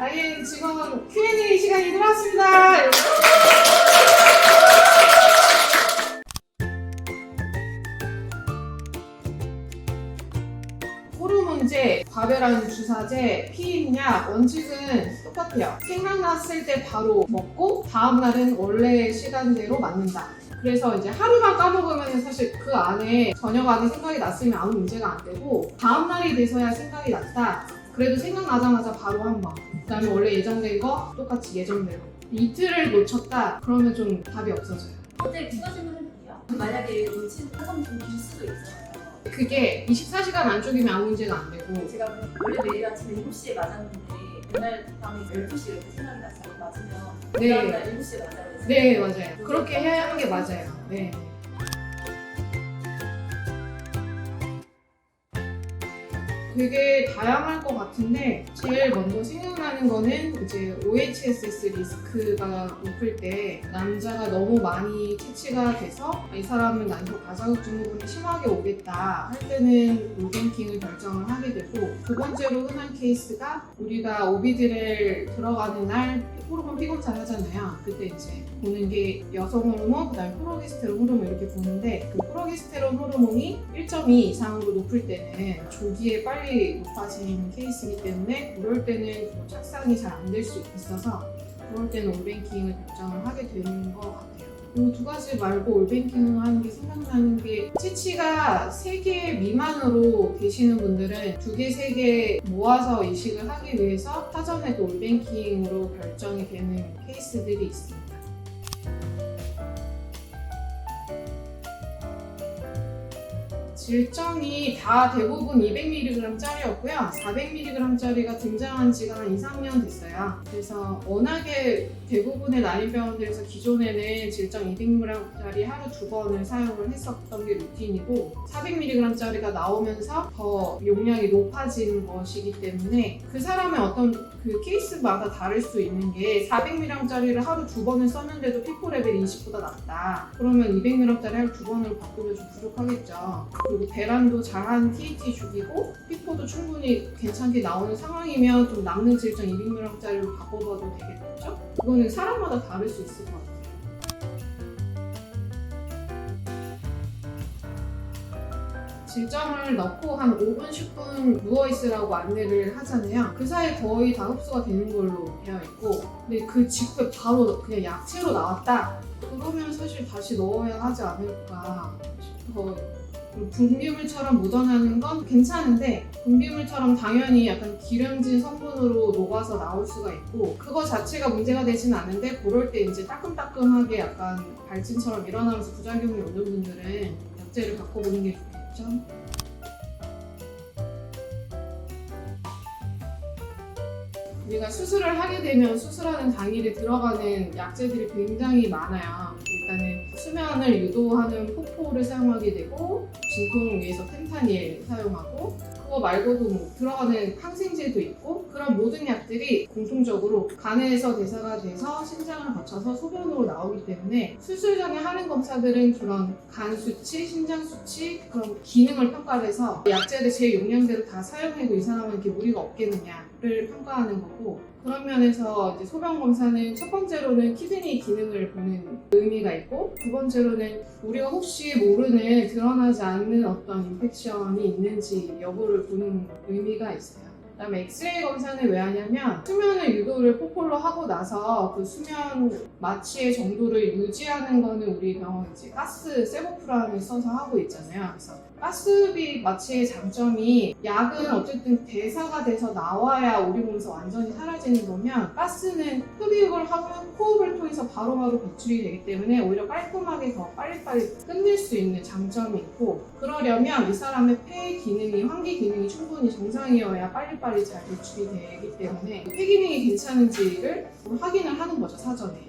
아예 지금 Q&A 시간이 들어왔습니다. 호르몬제, 과배란 주사제, 피임약, 원칙은 똑같아요. 생각났을 때 바로 먹고 다음날은 원래 시간대로 맞는다. 그래서 이제 하루만 까먹으면 사실 그 안에 저녁 안에 생각이 났으면 아무 문제가 안 되고 다음날이 돼서야 생각이 났다. 그래도 생각나자마자 바로 한 번. 그다음에 원래 예정된 거 똑같이 예정대로. 이틀을 놓쳤다. 그러면 좀 답이 없어져요. 어제 두 가지만 해볼게요. 만약에 놓친 하면 좀길 수도 있어요. 그게 24시간 안쪽이면 아무 문제가 안 되고 제가 원래 매일 아침 7시에 맞았는데 그날 밤에 12시에 이렇게 생각이 나서 맞으면 네. 그다음날 7시에 맞아야 돼서 네 맞아요. 그렇게 해야 하는 게 맞아요. 네. 되게 다양할 것 같은데 제일 먼저 생각나는 거는 이제 OHSS 리스크가 높을 때 남자가 너무 많이 채취가 돼서 이 사람은 나한테 가자극 증후군이 심하게 오겠다 할 때는 로뱅킹을 결정을 하게 되고 두 번째로 흔한 케이스가 우리가 오비드를 들어가는 날 호르몬 피검사 하잖아요. 그때 이제 보는 게 여성 호르몬, 그다음에 프로게스테론 호르몬 이렇게 보는데 그 프로게스테론 호르몬이 1.2 이상으로 높을 때는 조기에 빨리 높아지는 케이스이기 때문에 그럴 때는 좀 착상이 잘 안 될 수 있어서 그럴 때는 올뱅킹을 결정을 하게 되는 것 같아요. 이 두 가지 말고 올뱅킹을 하는 게 생각나는 게 치치가 3개 미만으로 계시는 분들은 2개, 3개 모아서 이식을 하기 위해서 사전에도 올뱅킹으로 결정이 되는 케이스들이 있습니다. 질정이 다 대부분 200mg짜리였고요. 400mg짜리가 등장한 지가 한 2, 3년 됐어요. 그래서 워낙에 대부분의 난임병원들에서 기존에는 질정 200mg짜리 하루 두 번을 사용을 했었던 게 루틴이고 400mg짜리가 나오면서 더 용량이 높아진 것이기 때문에 그 사람의 어떤 그 케이스마다 다를 수 있는 게 400mg짜리를 하루 두 번을 썼는데도 피코 레벨이 20보다 낮다. 그러면 200mg짜리 하루 두 번을 바꾸면 좀 부족하겠죠. 그리고 배란도 잘한 TAT 죽이고 피코도 충분히 괜찮게 나오는 상황이면 좀 남는 질정 200mg짜리로 바꿔봐도 되겠죠? 그거는 사람마다 다를 수 있을 것 같아요. 질정을 넣고 한 5분, 10분 누워있으라고 안내를 하잖아요. 그 사이에 거의 다 흡수가 되는 걸로 되어 있고, 근데 그 직후에 바로 그냥 약체로 나왔다? 그러면 사실 다시 넣어야 하지 않을까 싶어요. 그리고 분비물처럼 묻어나는 건 괜찮은데 분비물처럼 당연히 약간 기름진 성분으로 녹아서 나올 수가 있고 그거 자체가 문제가 되진 않는데 그럴 때 이제 따끔따끔하게 약간 발진처럼 일어나면서 부작용이 오는 분들은 약제를 바꿔보는 게 좋겠죠. 우리가 수술을 하게 되면 수술하는 당일에 들어가는 약제들이 굉장히 많아요. 일단은 수면을 유도하는 포포를 사용하게 되고 진통을 위해서 펜타닐 사용하고 그거 말고도 뭐 들어가는 항생제도 있고 그런 모든 약들이 공통적으로 간에서 대사가 돼서 신장을 거쳐서 소변으로 나오기 때문에 수술 전에 하는 검사들은 그런 간 수치, 신장 수치 그런 기능을 평가해서 약제를 제 용량대로 다 사용해도 이 사람은 이렇게 무리가 없겠느냐를 평가하는 거고 그런 면에서 이제 소변 검사는 첫 번째로는 키드니 기능을 보는 의미가 있고 두 번째로는 우리가 혹시 모르는 드러나지 않는 어떤 인펙션이 있는지 여부를 보는 의미가 있어요. 그다음에 엑스레이 검사는 왜 하냐면 수면을 유도를 포폴로 하고 나서 그 수면 마취의 정도를 유지하는 거는 우리 병원 이제 가스 세보프라를 써서 하고 있잖아요. 그래서 가스비 마취의 장점이 약은 어쨌든 대사가 돼서 나와야 우리 몸에서 완전히 사라지는 거면 가스는 흡입을 하면 호흡을 통해서 바로바로 배출이 되기 때문에 오히려 깔끔하게 더 빨리빨리 끝낼 수 있는 장점이 있고 그러려면 이 사람의 폐 기능이 환기 기능이 충분히 정상이어야 빨리빨리 잘 배출이 되기 때문에 폐 기능이 괜찮은지를 확인을 하는 거죠 사전에